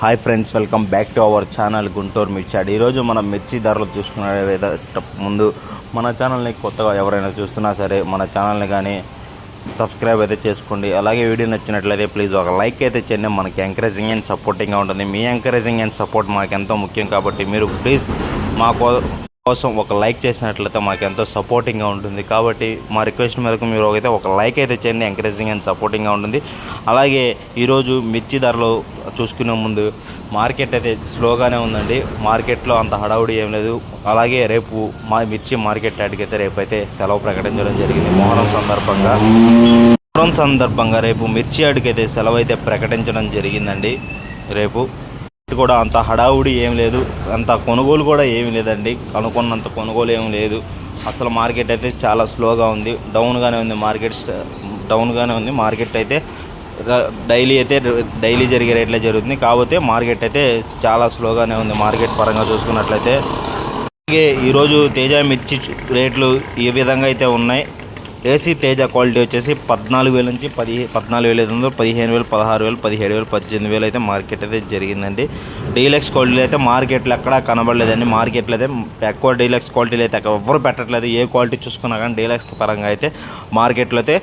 Hi friends welcome back to our channel Guntur మిర్చాడు ఈరోజు మనం మిర్చి ధరలు చూసుకునే ముందు మన ఛానల్ని కొత్తగా ఎవరైనా చూస్తున్నా సరే మన ఛానల్ని కానీ సబ్స్క్రైబ్ అయితే చేసుకోండి. అలాగే వీడియో నచ్చినట్లయితే ప్లీజ్ ఒక లైక్ అయితే చేయండి. మనకి ఎంకరేజింగ్ అండ్ సపోర్టింగ్గా ఉంటుంది. మీ ఎంకరేజింగ్ అండ్ సపోర్ట్ మాకు ఎంతో ముఖ్యం కాబట్టి మీరు ప్లీజ్ మా కోసం ఒక లైక్ చేసినట్లయితే మాకు ఎంతో సపోర్టింగ్గా ఉంటుంది. కాబట్టి మా రిక్వెస్ట్ మేరకు మీరు అయితే ఒక లైక్ అయితే చేయండి. ఎంకరేజింగ్ అండ్ సపోర్టింగ్గా ఉంటుంది. అలాగే ఈరోజు మిర్చి ధరలు చూసుకునే ముందు మార్కెట్ అయితే స్లోగానే ఉందండి. మార్కెట్లో అంత హడావుడి ఏం లేదు. అలాగే రేపు మా మిర్చి మార్కెట్ యాడ్కి అయితే రేపు అయితే సెలవు ప్రకటించడం జరిగింది. మోహనం సందర్భంగా మోహనం సందర్భంగా రేపు మిర్చి యార్డ్కి అయితే సెలవు అయితే ప్రకటించడం జరిగిందండి. రేపు కూడా అంత హడావుడి ఏం లేదు. అంత కొనుగోలు కూడా ఏమి లేదండి. అనుకున్నంత కొనుగోలు ఏం లేదు. అసలు మార్కెట్ అయితే చాలా స్లోగా ఉంది. డౌన్గానే ఉంది మార్కెట్ డౌన్గానే ఉంది. మార్కెట్ అయితే డైలీ అయితే డైలీ జరిగే రేట్లే జరుగుతుంది. కాకపోతే మార్కెట్ అయితే చాలా స్లోగానే ఉంది. మార్కెట్ పరంగా చూసుకున్నట్లయితే. అలాగే ఈరోజు తేజ మిర్చి రేట్లు ఏ విధంగా అయితే ఉన్నాయి. ఏసీ తేజ క్వాలిటీ వచ్చేసి పద్నాలుగు వేల నుంచి పది పద్నాలుగు వేల ఐదు వందలు పదిహేను వేలు పదహారు వేలు పదిహేడు వేలు పద్దెనిమిది వేలు అయితే మార్కెట్ అయితే జరిగిందండి. డీలక్స్ క్వాలిటీలు అయితే మార్కెట్లో ఎక్కడ కనబడలేదండి. మార్కెట్లో అయితే ఎక్కువ డీలక్స్ క్వాలిటీలు అయితే ఎవరు పెట్టట్లేదు. ఏ క్వాలిటీ చూసుకున్నా కానీ డీలక్స్ పరంగా అయితే మార్కెట్లో అయితే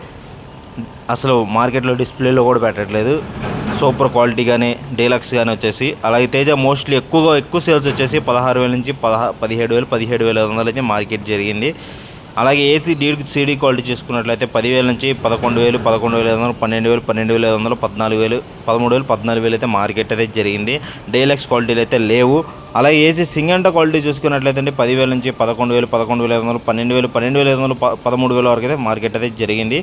అసలు మార్కెట్లో డిస్ప్లేలో కూడా పెట్టట్లేదు. సూపర్ క్వాలిటీ కానీ డీలక్స్ కానీ వచ్చేసి అలాగే తేజ మోస్ట్లీ ఎక్కువగా ఎక్కువ సేల్స్ వచ్చేసి పదహారు వేల నుంచి పదహా పదిహేడు వేలు పదిహేడు వేల ఐదు వందలు అయితే మార్కెట్ జరిగింది. అలాగే ఏసీ డీ సీడీ క్వాలిటీ చూసుకున్నట్లయితే పదివేల నుంచి పదకొండు వేలు పదకొండు వేల ఐదు వందలు పన్నెండు వేలు పన్నెండు వేల ఐదు వందలు పద్నాలుగు వేలు పదమూడు వేలు పద్నాలుగు వేలు అయితే మార్కెట్ అయితే జరిగింది. డీలక్స్ క్వాలిటీలు అయితే లేవు. అలాగే ఏసీ సింగంట క్వాలిటీ చూసుకున్నట్లయితే అండి పదివేల నుంచి పదకొండు వేలు పదకొండు వేల ఐదు వందలు పన్నెండు వేలు పన్నెండు వేల ఐదు వందలు పదమూడు వేల వరకు అయితే మార్కెట్ అయితే జరిగింది.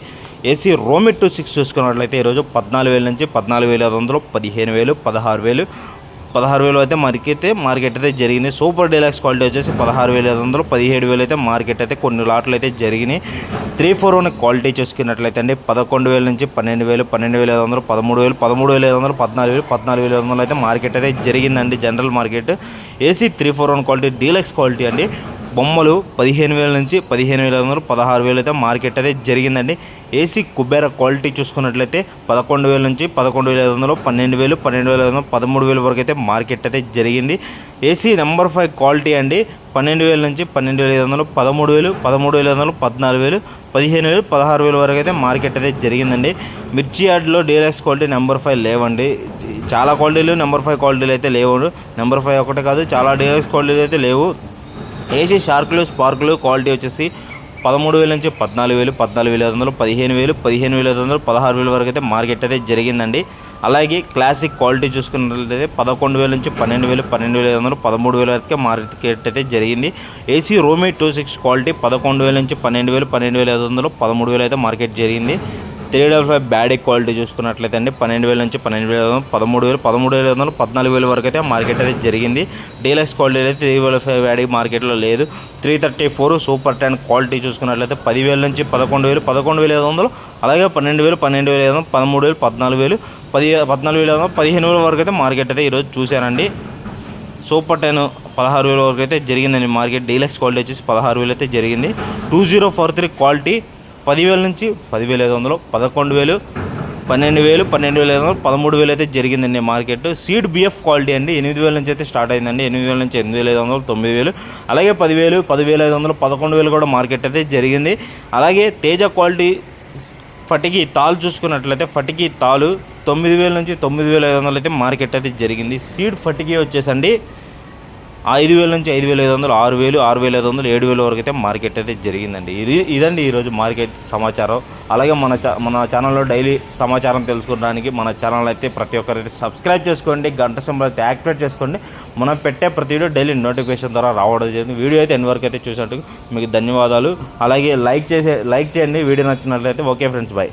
ఏసీ రోమిట్ టూ సిక్స్ చూసుకున్నట్లయితే ఈరోజు పద్నాలుగు వేల నుంచి పద్నాలుగు వేల ఐదు వందలు పదిహేను వేలు పదహారు వేలు పదహారు వేలు అయితే మరికైతే మార్కెట్ అయితే జరిగింది. సూపర్ డీలక్స్ క్వాలిటీ వచ్చేసి పదహారు వేల ఐదు వందలు పదిహేడు వేలు అయితే మార్కెట్ అయితే కొన్ని లాట్లు అయితే జరిగినాయి. త్రీ ఫోర్ వన్ క్వాలిటీ చూసుకున్నట్లయితే అండి పదకొండు వేల నుంచి పన్నెండు వేలు పన్నెండు వేల ఐదు వందలు పదమూడు వేలు పదమూడు వేల ఐదు వందలు పద్నాలుగు వేలు పద్నాలుగు వేల ఐదు వందలు అయితే మార్కెట్ అయితే జరిగిందండి. General market AC three four one quality deluxe quality అండి. బొమ్మలు పదిహేను వేల నుంచి పదిహేను వేల వందలు పదహారు వేలు అయితే మార్కెట్ అయితే జరిగిందండి. ఏసీ కుబేర క్వాలిటీ చూసుకున్నట్లయితే పదకొండు వేల నుంచి పదకొండు వేల ఐదు వందలు పన్నెండు వేలు పన్నెండు వేల ఐదు వందలు పదమూడు వేల వరకు అయితే మార్కెట్ అయితే జరిగింది. ఏసీ నెంబర్ ఫైవ్ క్వాలిటీ అండి. పన్నెండు వేల నుంచి పన్నెండు వేల ఐదు వందలు పదమూడు వేలు పదమూడు వేల ఐదు వందలు పద్నాలుగు వేలు పదిహేను వేలు పదహారు వేల వరకు అయితే మార్కెట్ అయితే జరిగిందండి. మిర్చి యార్డ్లో డీలక్స్ క్వాలిటీ నెంబర్ ఫైవ్ లేవండి. చాలా క్వాలిటీలు నెంబర్ ఫైవ్ క్వాలిటీలు అయితే లేవు. నెంబర్ ఫైవ్ ఒకటే కాదు చాలా డీలక్స్ క్వాలిటీలు అయితే లేవు. ఏసీ షార్కులు స్పార్కులు క్వాలిటీ వచ్చేసి పదమూడు వేల నుంచి పద్నాలుగు వేలు పద్నాలుగు వేల ఐదు వందలు పదిహేను వేలు పదిహేను వేల ఐదు వందలు పదహారు వేల వరకు అయితే మార్కెట్ అయితే జరిగిందండి. అలాగే క్లాసిక్ క్వాలిటీ చూసుకున్నట్లయితే పదకొండు వేల నుంచి పన్నెండు వేలు పన్నెండు వేల ఐదు వందలు పదమూడు వేల వరకే మార్కెట్ అయితే జరిగింది. ఏసీ రోమీ టూ సిక్స్ క్వాలిటీ పదకొండు వేల నుంచి పన్నెండు వేలు పన్నెండు వేల ఐదు వందలు పదమూడు వేలు అయితే మార్కెట్ జరిగింది. Three double five bad quality చూసుకున్నట్లయితే అండి పన్నెండు వేల నుంచి పన్నెండు వేల ఐదు వందలు పదమూడు వేలు పదమూడు వేల ఐదు వందలు పద్నాలుగు వేల వరకు అయితే మార్కెట్ అయితే జరిగింది. డీలక్స్ క్వాలిటీ అయితే త్రీ డబల్ ఫైవ్ బ్యాడ్ మార్కెట్లో లేదు. Three thirty four super ten quality చూసుకున్నట్లయితే పదివేల నుంచి పదకొండు వేలు పదకొండు వేల ఐదు వందలు అలాగే పన్నెండు వేలు పన్నెండు వేల ఐదు వందలు పదమూడు వేలు పద్నాలుగు వేలు పది పద్నాలుగు వేల ఐదు వందలు పదిహేను వేల వరకు అయితే మార్కెట్ అయితే ఈరోజు చూశానండి. సూపర్ టెన్ పదహారు వేల వరకు అయితే జరిగిందండి మార్కెట్. డీలక్స్ క్వాలిటీ వచ్చేసి పదహారు వేలు అయితే జరిగింది. Two zero four three quality పదివేల నుంచి పదివేల ఐదు వందలు పదకొండు వేలు పన్నెండు వేలు పన్నెండు వేల ఐదు వందలు పదమూడు వేలు అయితే జరిగిందండి మార్కెట్. సీడ్ బిఎఫ్ క్వాలిటీ అండి ఎనిమిది వేల నుంచి అయితే స్టార్ట్ అయిందండి. ఎనిమిది వేల నుంచి ఎనిమిది వేల ఐదు వందలు తొమ్మిది వేలు అలాగే పదివేలు పదివేల ఐదు వందలు పదకొండు వేలు కూడా మార్కెట్ అయితే జరిగింది. అలాగే తేజ క్వాలిటీ ఫటికి తాలు చూసుకున్నట్లయితే ఫటికి తాలు తొమ్మిది వేల నుంచి తొమ్మిది వేల ఐదు వందలు అయితే మార్కెట్ అయితే జరిగింది. సీడ్ ఫటికి వచ్చేసండి. ఐదు వేల నుంచి ఐదు వేల ఐదు వందలు ఆరు వేలు ఆరు వేల ఐదు వందలు ఏడు వేల వరకు అయితే మార్కెట్ అయితే జరిగిందండి. ఇది ఇదండి ఈరోజు మార్కెట్ సమాచారం. అలాగే మన చా మన ఛానల్లో డైలీ సమాచారం తెలుసుకోవడానికి మన ఛానల్ అయితే ప్రతి ఒక్కరైతే సబ్స్క్రైబ్ చేసుకోండి గంట సింబల్ అయితే యాక్టివేట్ చేసుకోండి. మనం పెట్టే ప్రతి వీడియో డైలీ నోటిఫికేషన్ ద్వారా రావడం జరిగింది. వీడియో అయితే ఎన్ని వరకు అయితే చూసినట్టు మీకు ధన్యవాదాలు. అలాగే లైక్ చేసే లైక్ చేయండి. వీడియో నచ్చినట్లయితే ఓకే ఫ్రెండ్స్ బాయ్.